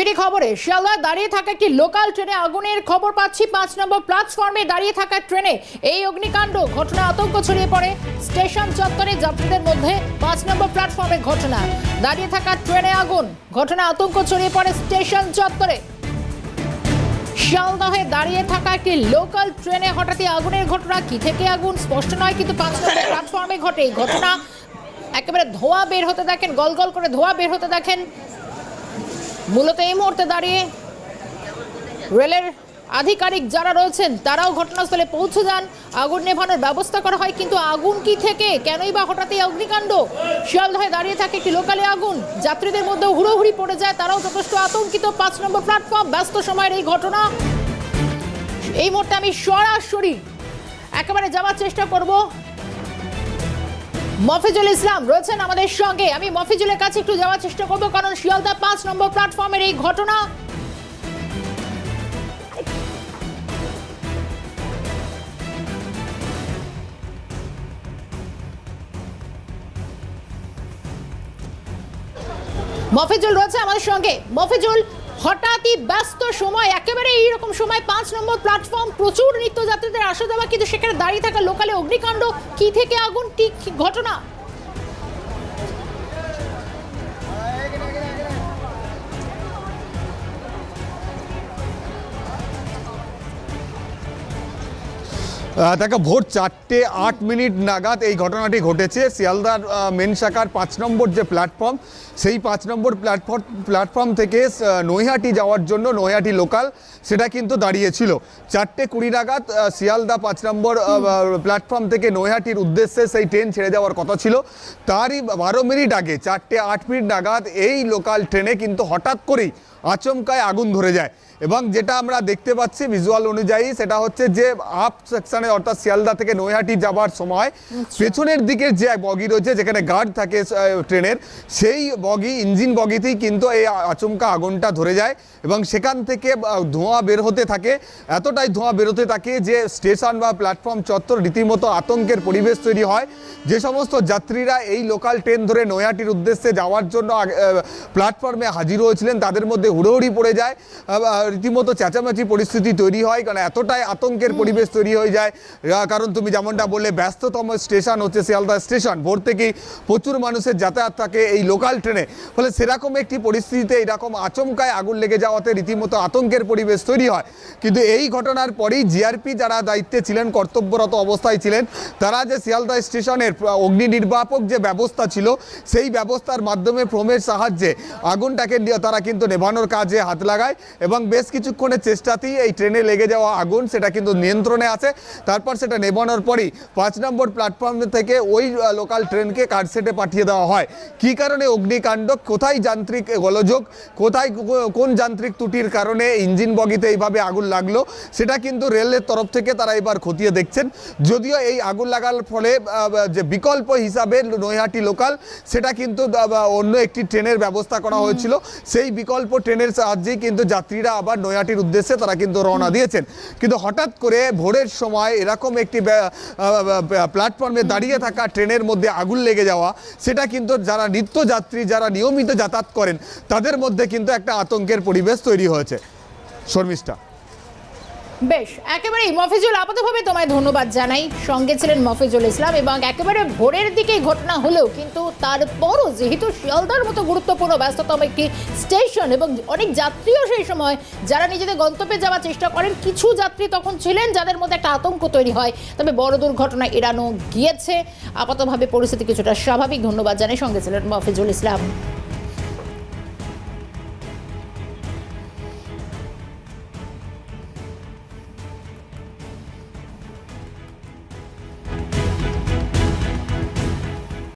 ফিরে খবরে শিয়ালদায় দাঁড়িয়ে থাকা একটি লোকাল ট্রেনে আগুনের খবর পাচ্ছি। পাঁচ নম্বর প্ল্যাটফর্মে দাঁড়িয়ে থাকা ট্রেনে এই অগ্নিকাণ্ড, ঘটনা আতঙ্ক ছড়িয়ে পড়ে। স্টেশন চত্বরে যাত্রীদের মধ্যে পাঁচ নম্বর প্ল্যাটফর্মে ঘটনা। দাঁড়িয়ে থাকা ট্রেনে আগুন, ঘটনা আতঙ্ক ছড়িয়ে পড়ে স্টেশন চত্বরে। শিয়ালদহে দাঁড়িয়ে থাকা একটি লোকাল ট্রেনে হঠাৎই আগুনের ঘটনা। কি থেকে আগুন? স্পষ্ট নয়, কিন্তু পাঁচ নম্বর প্ল্যাটফর্মে ঘটে এই ঘটনা। একেবারে ধোঁয়া বের হতে দেখেন গল গল করে ধোঁয়া বের হতে দেখেন। মূলত এই মুহূর্তে দাঁড়িয়ে রেলের আধিকারিক যারা রয়েছেন, তারাও ঘটনাস্থলে পৌঁছে যান। আগুন নেভানোর ব্যবস্থা করা হয়, কিন্তু আগুন কি থেকে, কেনই বা হঠাৎ এই অগ্নিকাণ্ড? শিয়ালদহে দাঁড়িয়ে থাকে একটি লোকালে আগুন। যাত্রীদের মধ্যে হুড়োহুড়ি পড়ে যায়, তারাও যথেষ্ট আতঙ্কিত। পাঁচ নম্বর প্ল্যাটফর্ম ব্যস্ত সময়ের এই ঘটনা। এই মুহূর্তে আমি সরাসরি একেবারে যাওয়ার চেষ্টা করব। মফিজুল ইসলাম রয়েছেন আমাদের সঙ্গে। আমি মফিজুলের কাছে একটু যাওয়ার চেষ্টা করব, কারণ শিয়ালদা পাঁচ নম্বর প্ল্যাটফর্মের এই ঘটনা। মফিজুল রয়েছে আমাদের সঙ্গে। মফিজুল হঠাৎই ব্যস্ত সময়, একেবারে এইরকম সময়, পাঁচ নম্বর প্ল্যাটফর্ম প্রচুর নিত্যযাত্রীদের আসা যাওয়া, কিন্তু সেখানে দাঁড়িয়ে থাকা লোকালে অগ্নিকাণ্ড, কি থেকে আগুন কি কি ঘটনা? দেখো ভোর চারটে আট মিনিট নাগাদ এই ঘটনাটি ঘটেছে। শিয়ালদার মেন শাখার পাঁচ নম্বর যে প্ল্যাটফর্ম সেই পাঁচ নম্বর প্ল্যাটফর্ম প্ল্যাটফর্ম থেকে নৈহাটি যাওয়ার জন্য নৈহাটি লোকাল সেটা কিন্তু দাঁড়িয়েছিল। চারটে কুড়ি নাগাদ শিয়ালদা পাঁচ নম্বর প্ল্যাটফর্ম থেকে নৈহাটির উদ্দেশ্যে সেই ট্রেন ছেড়ে যাওয়ার কথা ছিল। তারই বারো মিনিট আগে চারটে আট মিনিট নাগাদ এই লোকাল ট্রেনে কিন্তু হঠাৎ করেই আচমকায় আগুন ধরে যায়। এবং যেটা আমরা দেখতে পাচ্ছি ভিজুয়াল অনুযায়ী সেটা হচ্ছে যে আপ সেকশনে অর্থাৎ শিয়ালদা থেকে নৈহাটি যাবার সময় পেছনের দিকে যে বগি রয়েছে যেখানে গার্ড থাকে ট্রেনের সেই বগি ইঞ্জিন বগিতেই কিন্তু এই আচমকা আগুনটা ধরে যায় এবং সেখান থেকে ধোঁয়া বের হতে থাকে। এতটাই ধোঁয়া বেরোতে থাকে যে স্টেশন বা প্ল্যাটফর্ম চত্বর রীতিমতো আতঙ্কের পরিবেশ তৈরি হয়। যে সমস্ত যাত্রীরা এই লোকাল ট্রেন ধরে নৈহাটির উদ্দেশ্যে যাওয়ার জন্য প্ল্যাটফর্মে হাজির হয়েছিলেন তাদের মধ্যে হুড়োহুড়ি পড়ে যায়। রীতিমতো চেঁচামেচি পরিস্থিতি তৈরি হয় কারণ এতটাই আতঙ্কের পরিবেশ তৈরি হয়ে যায়। কারণ তুমি যেমনটা বললে ব্যস্ততম স্টেশন হচ্ছে শিয়ালদা স্টেশন। ভোর থেকেই প্রচুর মানুষের যাতায়াত থাকে এই লোকাল ট্রেনে। ফলে সেরকম একটি পরিস্থিতিতে এরকম আচমকায় আগুন লেগে যাওয়াতে রীতিমতো আতঙ্কের পরিবেশ তৈরি হয়। কিন্তু এই ঘটনার পরেই জিআরপি যারা দায়িত্বে ছিলেন কর্তব্যরত অবস্থায় ছিলেন তারা যে শিয়ালদা স্টেশনের অগ্নি নির্বাপক যে ব্যবস্থা ছিল সেই ব্যবস্থার মাধ্যমে ফ্রোমের সাহায্যে আগুনটাকে নিয়ে তারা কিন্তু নেভানোর কাজে হাত লাগায় এবং বেশ কিছুক্ষণের চেষ্টাতেই এই ট্রেনে লেগে যাওয়া আগুন সেটা কিন্তু নিয়ন্ত্রণে আছে। তারপর সেটা নেভানোর পরই পাঁচ নম্বর প্ল্যাটফর্ম থেকে ওই লোকাল ট্রেনকে কারসেটে পাঠিয়ে দেওয়া হয়। কী কারণে অগ্নিকাণ্ড? কোথায় যান্ত্রিক গোলযোগ? কোথায় কোন যান্ত্রিক ত্রুটির কারণে ইঞ্জিন বগিতে এইভাবে আগুন লাগল? সেটা কিন্তু রেলের তরফ থেকে তারা এবার খতিয়ে দেখছেন। যদিও এই আগুন লাগার ফলে যে বিকল্প হিসাবে নৈহাটি লোকাল, সেটা কিন্তু অন্য একটি ট্রেনের ব্যবস্থা করা হয়েছিল। সেই বিকল্প ট্রেনের সাহায্যেই কিন্তু যাত্রীরা আবার নৈহাটির উদ্দেশ্যে তারা কিন্তু রওনা দিয়েছেন। কিন্তু হঠাৎ করে ভোরের সময় এরকম একটি প্ল্যাটফর্মে দাঁড়িয়ে থাকা ট্রেনের মধ্যে আগুন লেগে যাওয়া সেটা কিন্তু যারা নিত্যযাত্রী যারা নিয়মিত যাতায়াত করেন তাদের মধ্যে কিন্তু একটা আতঙ্কের পরিবেশ তৈরি হয়েছে। শর্মিষ্ঠা। বেশ, একেবারেই মফিজুল আপাতভাবে তোমায় ধন্যবাদ জানাই। সঙ্গে ছিলেন মফিজুল ইসলাম এবং একেবারে ভোরের দিকেই ঘটনা হলেও কিন্তু তারপরও যেহেতু শিয়ালদার মতো গুরুত্বপূর্ণ ব্যস্ততম একটি স্টেশন এবং অনেক যাত্রীও সেই সময় যারা নিজেদের গন্তব্যে যাওয়ার চেষ্টা করেন, কিছু যাত্রী তখন ছিলেন যাদের মধ্যে একটা আতঙ্ক তৈরি হয়। তবে বড় দুর্ঘটনা এড়ানো গিয়েছে। আপাতভাবে পরিস্থিতি কিছুটা স্বাভাবিক। ধন্যবাদ জানাই সঙ্গে ছিলেন মফিজুল ইসলাম।